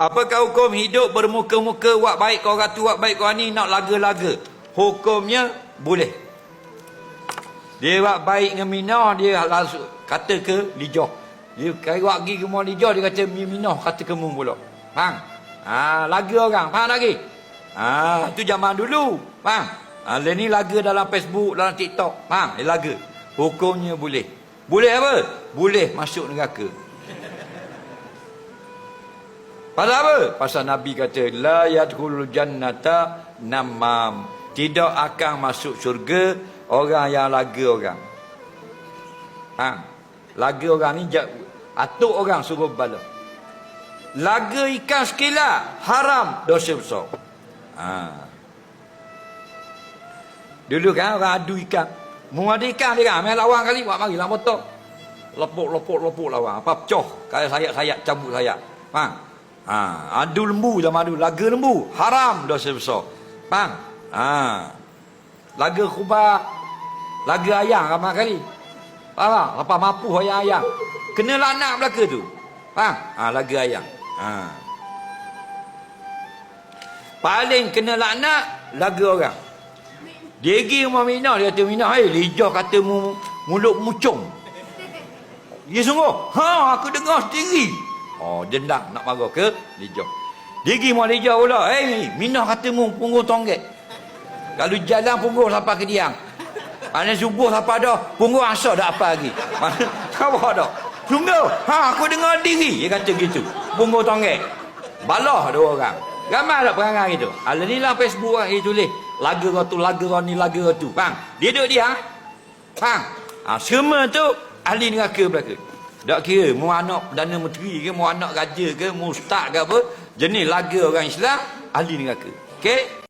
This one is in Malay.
Apakah hukum hidup bermuka-muka buat baik kau orang tu buat baik kau ni nak laga-laga? Hukumnya boleh. Dia buat baik dengan Minah dia langsung kata ke Lijah. Dia kaya buat pergi ke Muar Lijah dia kata Mi Minah kata ke Mung pula. Faham? Ha, laga orang. Faham lagi? Ha, tu zaman dulu. Faham? Ha, lain ni laga dalam Facebook, dalam TikTok. Faham? Dia laga. Hukumnya boleh. Boleh apa? Boleh masuk neraka. Pasal apa? Pasal Nabi kata la yadkhulul jannata namam. Tidak akan masuk syurga orang yang laga orang. Ha. Laga orang ni atuk orang suruh bala. Laga ikan sekila haram dosa besar. Ha. Dulu kan orang adu ikan. Mu ada ikan dia kan, main lawan kali buat mari lah motor. Lepuk lepuk lepuk lawan. Apa pecah kayak sayap-sayap cabut sayap. Faham? Ha, adu lembu sama adu laga lembu haram dosa besar. Faham? Ha. Laga khubah laga ayam ramai kali. Faham tak? Lepas mampu ayam ayam. Kena laknat belaka tu. Faham? Ha, laga ayam. Ha. Paling kena laknat laga orang. Dia pergi rumah Minah, dia kata Minah, hey, Lijah kata mu, mulut mucung. Dia sungguh, ha, aku dengar sendiri. Oh, dendam nak marah ke Lijah. Dia pergi rumah Lijah pula, hey, Minah kata mu punggung tonggek. Kalau jalan punggung sampai ke diang. Mana subuh sampai dah, punggung asal dah apa lagi. Apa dah. Sungguh, ha, aku dengar diri. Dia kata gitu. Punggung tonggek. Balah dua orang. Ramai tak perangai gitu. Ala ni lah Facebook orang dia tulis. Laga tu, laga kau ni, laga tu. Faham? Dia duduk dia. Faham? Ha, semua tu ahli neraka belaka. Tak kira mu anak Perdana Menteri ke, mu anak raja ke, mu ustaz ke apa. Jenis laga orang Islam, ahli neraka. Okey?